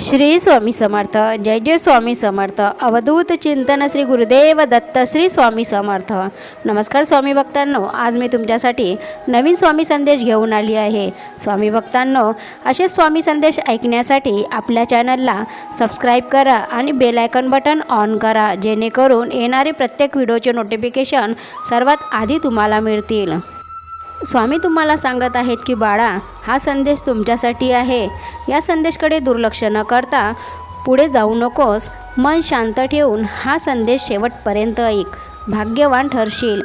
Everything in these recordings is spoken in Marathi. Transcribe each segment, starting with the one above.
श्री स्वामी समर्थ जय जय स्वामी समर्थ अवधूत चिंतन श्री गुरुदेव दत्त श्री स्वामी समर्थ नमस्कार स्वामी भक्तांनो आज मी तुमच्यासाठी नवीन स्वामी संदेश घेऊन आली आहे. स्वामी भक्तांनो असे स्वामी संदेश ऐकण्यासाठी आपल्या चॅनलला सबस्क्राईब करा आणि बेलायकन बटन ऑन करा जेणेकरून येणारे प्रत्येक व्हिडिओचे नोटिफिकेशन सर्वात आधी तुम्हाला मिळतील. स्वामी तुम्हाला सांगत आहेत की बाळा हा संदेश तुमच्यासाठी आहे. या संदेशकडे दुर्लक्ष न करता पुढे जाऊ नकोस. मन शांत ठेवून हा संदेश शेवटपर्यंत ऐक. भाग्यवान ठरशील.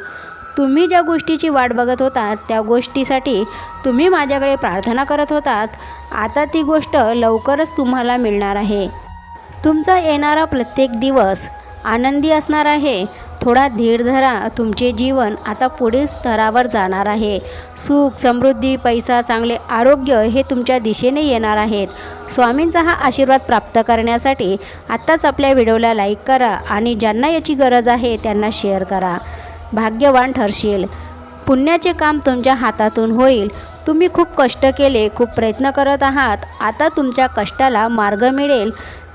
तुम्ही ज्या गोष्टीची वाट बघत होतात त्या गोष्टीसाठी तुम्ही माझ्याकडे प्रार्थना करत होतात. आता ती गोष्ट लवकरच तुम्हाला मिळणार आहे. तुमचा येणारा प्रत्येक दिवस आनंदी असणार आहे. थोडा धीर धरा तुमचे जीवन आता पुढील स्तरावर जाणार आहे. सुख समृद्धी पैसा चांगले आरोग्य हे तुमच्या दिशेने येणार आहेत. स्वामींचा हा आशीर्वाद प्राप्त करण्यासाठी आत्ताच आपल्या व्हिडिओला लाईक करा आणि ज्यांना याची गरज आहे त्यांना शेअर करा. भाग्यवान ठरशील. पुण्याचे काम तुमच्या हातातून होईल. तुम्ही खूप कष्ट केले खूप प्रयत्न करत आहात. आता तुमच्या कष्टाला मार्ग मिळेल.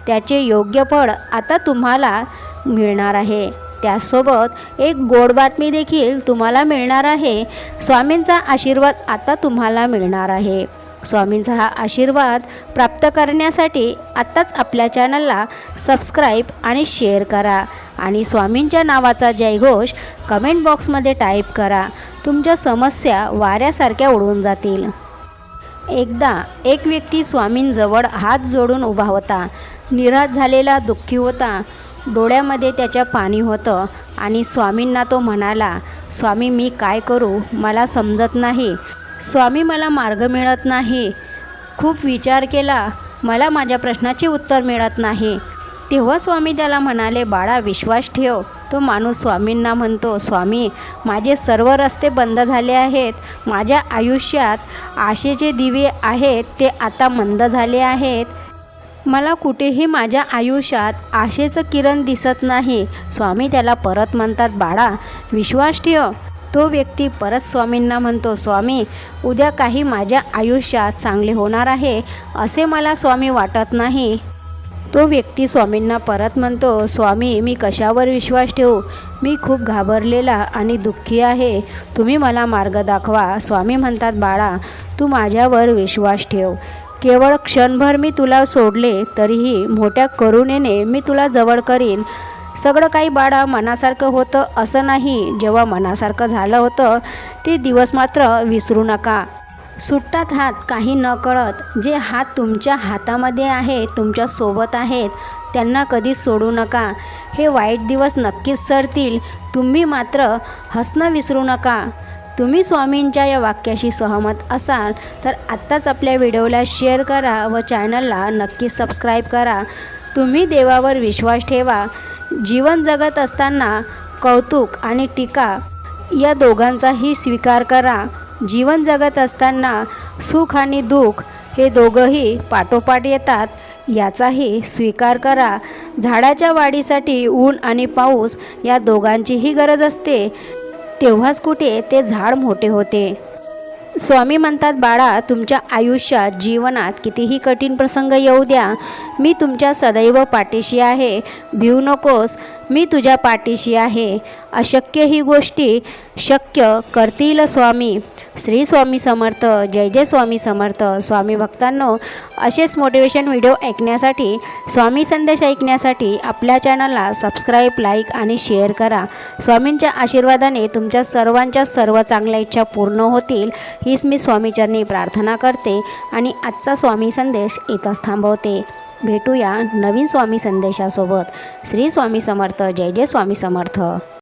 त्याचे योग्य फळ आता तुम्हाला मिळणार आहे. त्यासोबत एक गोड बातमी देखील तुम्हाला मिळणार आहे. स्वामींचा आशीर्वाद आता तुम्हाला मिळणार आहे. स्वामींचा हा आशीर्वाद प्राप्त करण्यासाठी आत्ताच आपल्या चॅनलला सबस्क्राईब आणि शेअर करा आणि स्वामींच्या नावाचा जयघोष कमेंट बॉक्समध्ये टाईप करा. तुमच्या समस्या वाऱ्यासारख्या उडून जातील. एकदा एक व्यक्ती स्वामींजवळ हात जोडून उभा होता. निराश झालेला दुःखी होता. डोळ्यामध्ये त्याच्या पाणी होतं आणि स्वामींना तो म्हणाला स्वामी मी काय करू? मला समजत नाही. स्वामी मला मार्ग मिळत नाही. खूप विचार केला मला माझ्या प्रश्नाचे उत्तर मिळत नाही. तेव्हा स्वामी त्याला म्हणाले बाळा विश्वास ठेव. तो माणूस स्वामींना म्हणतो स्वामी माझे सर्व रस्ते बंद झाले आहेत. माझ्या आयुष्यात आशेचे दिवे आहेत ते आता मंद झाले आहेत. मला कुठेही माझ्या आयुष्यात आशेचं किरण दिसत नाही. स्वामी त्याला परत म्हणतात बाळा विश्वास ठेव. तो व्यक्ती परत स्वामींना म्हणतो स्वामी उद्या काही माझ्या आयुष्यात चांगले होणार आहे असे मला स्वामी वाटत नाही. तो व्यक्ती स्वामींना परत म्हणतो स्वामी मी कशावर विश्वास ठेवू? मी खूप घाबरलेला आणि दुःखी आहे. तुम्ही मला मार्ग दाखवा. स्वामी म्हणतात बाळा तू माझ्यावर विश्वास ठेव. केवळ क्षणभर मी तुला सोडले तरीही मोठ्या करुणेने मी तुला जवळ करीन. सगळं काही बाळा मनासारखं होतं असं नाही. जेव्हा मनासारखं झालं होतं ते दिवस मात्र विसरू नका. सुट्टात हात काही न कळत जे हात तुमच्या हातामध्ये आहे तुमच्यासोबत आहेत त्यांना कधी सोडू नका. हे वाईट दिवस नक्कीच सरतील. तुम्ही मात्र हसणं विसरू नका. तुम्ही स्वामींच्या या वाक्याशी सहमत असाल तर आत्ताच आपल्या व्हिडिओला शेअर करा व चॅनलला नक्की सबस्क्राईब करा. तुम्ही देवावर विश्वास ठेवा. जीवन जगत असताना कौतुक आणि टीका या दोघांचाही स्वीकार करा. जीवन जगत असताना सुख आणि दुःख हे दोघंही पाठोपाठ येतात याचाही स्वीकार करा. झाडाच्या वाढीसाठी ऊन आणि पाऊस या दोघांचीही गरज असते. तेव्हाच कुठे ते झाड मोठे होते. स्वामी म्हणतात बाळा तुमच्या आयुष्यात जीवनात कितीही कठीण प्रसंग येऊ द्या. मी तुमच्या सदैव पाठीशी आहे. भिऊ नकोस. मी तुझ्या पाठीशी आहे. अशक्य ही गोष्टी शक्य करतील स्वामी. श्री स्वामी समर्थ जय जय स्वामी समर्थ. स्वामी भक्तांनो असेच मोटिवेशन व्हिडिओ ऐकण्यासाठी स्वामी संदेश ऐकण्यासाठी आपल्या चॅनलला सबस्क्राईब लाईक आणि शेअर करा. स्वामींच्या आशीर्वादाने तुमच्या सर्वांच्या सर्व चांगल्या इच्छा पूर्ण होतील हीच मी स्वामीचरणी प्रार्थना करते आणि आजचा स्वामी संदेश इथंच थांबवते. भेटूया नवीन स्वामी संदेशासोबत. श्री स्वामी समर्थ जय जय स्वामी समर्थ.